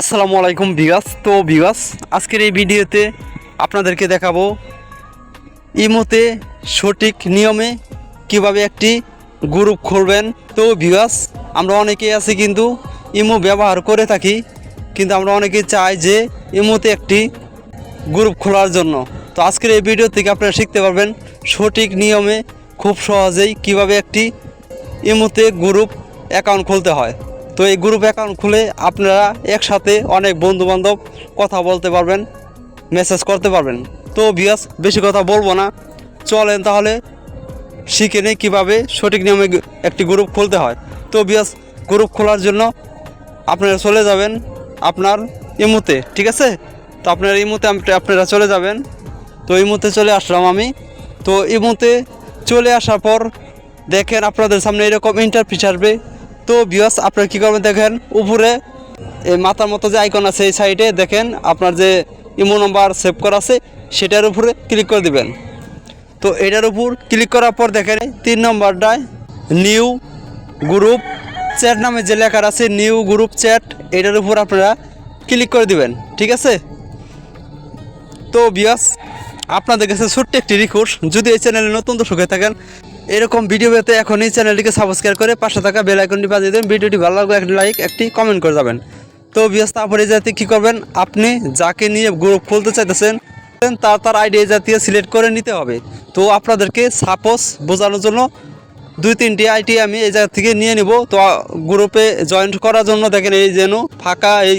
আসসালামু আলাইকুম বিগাস তো বিগাস আজকের এই ভিডিওতে আপনাদেরকে দেখাবো ইমোতে সঠিক নিয়মে কীভাবে একটি গ্রুপ খুলবেন। তো বিগাস আমরা অনেকেই আছি কিন্তু ইমো ব্যবহার করে থাকি, কিন্তু আমরা অনেকে চাই যে ইমোতে একটি গ্রুপ খোলার জন্য। তো আজকের এই ভিডিও থেকে আপনারা শিখতে পারবেন সঠিক নিয়মে খুব সহজেই কীভাবে একটি ইমোতে গ্রুপ অ্যাকাউন্ট খুলতে হয়। তো এই গ্রুপ অ্যাকাউন্ট খুলে আপনারা একসাথে অনেক বন্ধু বান্ধব কথা বলতে পারবেন মেসেজ করতে পারবেন। তো বিয়াস বেশি কথা বলব না। চলেন তাহলে শিখে নেই কীভাবে সঠিক নিয়মে একটি গ্রুপ খুলতে হয়। তো বিয়াস গ্রুপ খোলার জন্য আপনারা চলে যাবেন আপনার ইমুতে, ঠিক আছে? তো আপনার ইমুতে আপ- আপনারা চলে যাবেন। তো ইমুতে চলে আসলাম আমি। তো ইমুতে চলে আসার পর দেখেন আপনাদের সামনে এরকম ইন্টারফিস আসবে। তো বিয়াস আপনারা কী করবেন দেখেন, উপরে এই মাথার মতো যে আইকন আছে এই সাইডে দেখেন, আপনার যে ইমো নাম্বার সেভ করা আছে, সেটার উপরে ক্লিক করে দিবেন। তো এটার উপর ক্লিক করার পর দেখেন, তিন নম্বরটায় নিউ গ্রুপ চ্যাট নামে যে লেখার আছে নিউ গ্রুপ চ্যাট এটার উপর আপনারা ক্লিক করে দিবেন, ঠিক আছে? তো বিয়াস আপনাদের কাছে ছোট্ট একটি রিকোয়েস্ট যদি এই চ্যানেলে নতুন দর্শক হয়ে থাকেন এরকম ভিডিও পেতে এখন এই চ্যানেলটিকে সাবস্ক্রাইব করে পাশে থাকা বেল আইকনটি বাজিয়ে দেবেন। ভিডিওটি ভালো লাগলে একটি লাইক একটি কমেন্ট করে যাবেন। তো বিয়াস তারপরে যাতে কী করবেন? আপনি যাকে নিয়ে গ্রুপ খুলতে চাইতেছেন, তার তার আইডিয়া জাতীয় সিলেক্ট করে নিতে হবে। তো আপনাদেরকে সাপোজ বোঝানোর জন্য দুই, তিনটি আইটি আমি এই জায়গা থেকে নিয়ে নিব। তো গ্রুপে জয়েন করার জন্য দেখেন এই যেন ফাঁকা এই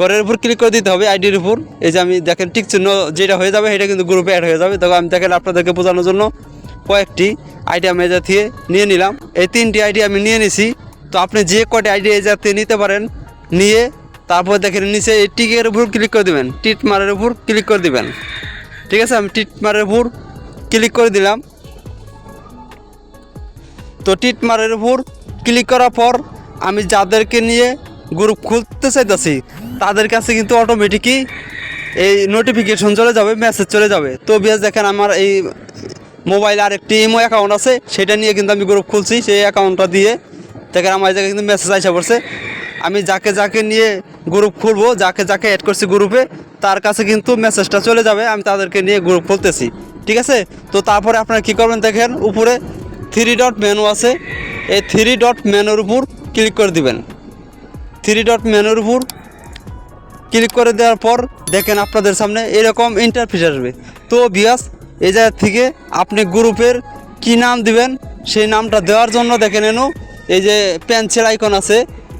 ঘরের উপর ক্লিক করে দিতে হবে আইডির উপর। এই যে আমি দেখেন টিক চিহ্ন যেটা হয়ে যাবে সেটা কিন্তু গ্রুপে অ্যাড হয়ে যাবে। তখন আমি দেখেন আপনাদেরকে বোঝানোর জন্য কয়েকটি আইডিয়া এজা থেকে নিয়ে নিলাম। এই তিনটি আইডিয়া আমি নিয়ে নিছি। তো আপনি যে কয়টি আইডিয়া এই জাতীয় নিতে পারেন, নিয়ে তারপর দেখেন নিচে এই টিকের উপর ক্লিক করে দিবেন। টিট মারের উপর ক্লিক করে দিবেন। ঠিক আছে? আমি টিট মারের উপর ক্লিক করে দিলাম। তো টিট মারের উপর ক্লিক করার পর আমি যাদেরকে নিয়ে গ্রুপ খুলতে চাইতেছি, তাদের কাছে কিন্তু অটোমেটিকই এই নোটিফিকেশন চলে যাবে মেসেজ চলে যাবে। তো বিয়াস দেখেন আমার এই মোবাইলে আরেকটি ইমো অ্যাকাউন্ট আছে, সেটা নিয়ে কিন্তু আমি গ্রুপ খুলছি, সেই অ্যাকাউন্টটা দিয়ে। দেখেন আমার জায়গায় কিন্তু মেসেজ আসা পড়ছে। আমি যাকে যাকে নিয়ে গ্রুপ খুলবো, যাকে যাকে অ্যাড করছি গ্রুপে তার কাছে কিন্তু মেসেজটা চলে যাবে, আমি তাদেরকে নিয়ে গ্রুপ খুলতেছি। ঠিক আছে? তো তারপরে আপনারা কী করবেন দেখেন, উপরে থ্রি ডট মেনু আছে। এই থ্রি ডট মেনুর উপর ক্লিক করে দিবেন। থ্রি ডট মেনুর উপর ক্লিক করে দেওয়ার পর দেখেন আপনাদের সামনে এরকম ইন্টারফেস আসবে। তো বিয়াস এই জায়গা থেকে আপনি গ্রুপের কি নাম দিবেন, সেই নামটা দেওয়ার জন্য দেখে এনো এই যে পেন্সিল আইকন আছে,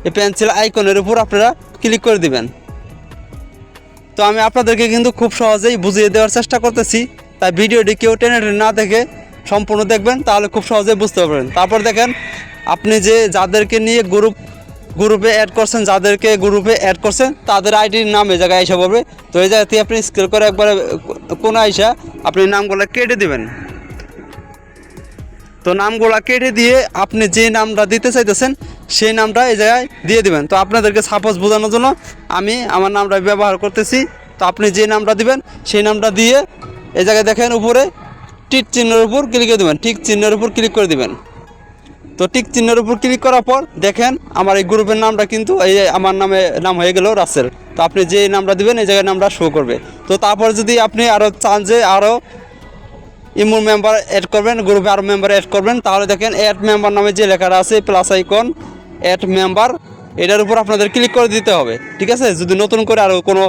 এই পেন্সিল আইকনের উপর আপনারা ক্লিক করে দিবেন। তো আমি আপনাদেরকে কিন্তু খুব সহজেই বুঝিয়ে দেওয়ার চেষ্টা করতেছি, তাই ভিডিওটি কেউ টেনে টেনে না দেখে সম্পূর্ণ দেখবেন, তাহলে খুব সহজেই বুঝতে পারবেন। তারপর দেখেন, আপনি যে যাদেরকে নিয়ে গ্রুপ গ্রুপে অ্যাড করছেন, যাদেরকে গ্রুপে অ্যাড করছেন, তাদের আইডির নাম এই জায়গায় এসে পড়বে। তো এই জায়গাতে আপনি স্কেল করে একবারে কোনো আইসা আপনি নামগুলো কেটে দিবেন। তো নামগুলা কেটে দিয়ে আপনি যে নামটা দিতে চাইতেছেন, সেই নামটা এই জায়গায় দিয়ে দিবেন। তো আপনাদেরকে সাপোজ বোঝানোর জন্য আমি আমার নামটা ব্যবহার করতেছি। তো আপনি যে নামটা দিবেন, সেই নামটা দিয়ে এই জায়গায় দেখেন উপরে টিক চিহ্নের উপর ক্লিক করে দেবেন। টিক চিহ্নের উপর ক্লিক করে দিবেন। তো টিক চিহ্নের উপর ক্লিক করার পর দেখেন আমার এই গ্রুপের নামটা কিন্তু এই আমার নামে নাম হয়ে গেল রাসেল। তো আপনি যে নামটা দিবেন, এই জায়গায় নামটা শো করবে। তো তারপর যদি আপনি আরও চান যে আরও ইমোর মেম্বার অ্যাড করবেন, গ্রুপে আরও মেম্বার অ্যাড করবেন, তাহলে দেখেন অ্যাড মেম্বার নামে যে লেখাটা আছে প্লাস আইকন অ্যাড মেম্বার এটার উপর আপনাদের ক্লিক করে দিতে হবে। ঠিক আছে? যদি নতুন করে আরও কোনো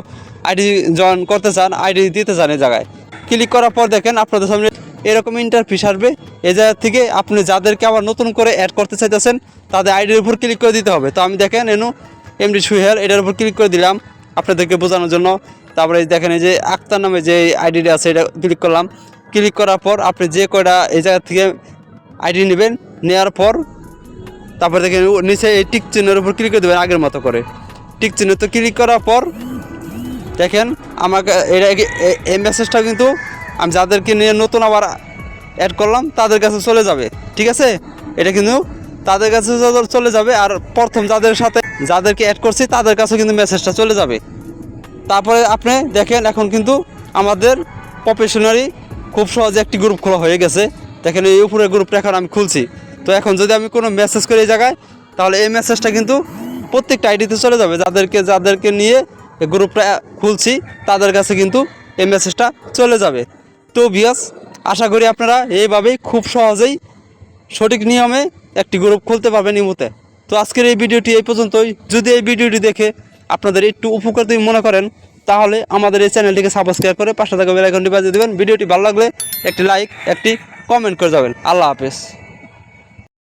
আইডি জয়েন করতে চান আইডি দিতে চান এই জায়গায়। ক্লিক করার পর দেখেন আপনাদের সামনে এরকম ইন্টারফিস আসবে। এই জায়গা থেকে আপনি যাদেরকে আবার নতুন করে অ্যাড করতে চাইতেছেন, তাদের আইডির উপর ক্লিক করে দিতে হবে। তো আমি দেখেন, এনু এমডি সুহেল এটার উপর ক্লিক করে দিলাম আপনাদেরকে বোঝানোর জন্য। তারপরে দেখেন, এই যে আক্তার নামে যে আইডিটা আছে, এটা ক্লিক করলাম। ক্লিক করার পর আপনি যে কয়টা এই জায়গা থেকে আইডি নেবেন নেওয়ার পর তারপরে দেখেন নিচে এই টিক চিহ্নের উপর ক্লিক করে দেবেন আগের মতো করে। টিক চিহ্ন তো ক্লিক করার পর দেখেন, আমাকে এটা এ- এ- এই মেসেজটা কিন্তু আমি যাদেরকে নিয়ে নতুন আবার অ্যাড করলাম, তাদের কাছে চলে যাবে। ঠিক আছে? এটা কিন্তু তাদের কাছে চলে যাবে, আর প্রথম যাদের সাথে যাদেরকে অ্যাড করছি, তাদের কাছে কিন্তু মেসেজটা চলে যাবে। তারপরে আপনি দেখেন, এখন কিন্তু আমাদের প্রফেশনারি খুব সহজে একটি গ্রুপ খোলা হয়ে গেছে। দেখেন, এই উপরে গ্রুপটা এখন আমি খুলছি। তো এখন যদি আমি কোনো মেসেজ করি এই জায়গায়, তাহলে এই মেসেজটা কিন্তু প্রত্যেকটা আইডিতে চলে যাবে। যাদেরকে যাদেরকে নিয়ে গ্রুপটা খুলছি, তাদের কাছে কিন্তু এই মেসেজটা চলে যাবে। তো বিয়াস আশা করি আপনারা এইভাবেই খুব সহজেই সঠিক নিয়মে একটি গ্রুপ খুলতে পারবেন ইমুতে তো আজকের এই ভিডিওটি এই পর্যন্তই। যদি এই ভিডিওটি দেখে আপনাদের একটু উপকৃত মনে করেন, তাহলে আমাদের এই চ্যানেলটিকে সাবস্ক্রাইব করে পাশে থাকা বেলাইকনটি বাজিয়ে দেবেন। ভিডিওটি ভালো লাগলে একটি লাইক একটি কমেন্ট করে যাবেন। আল্লাহ হাফেজ।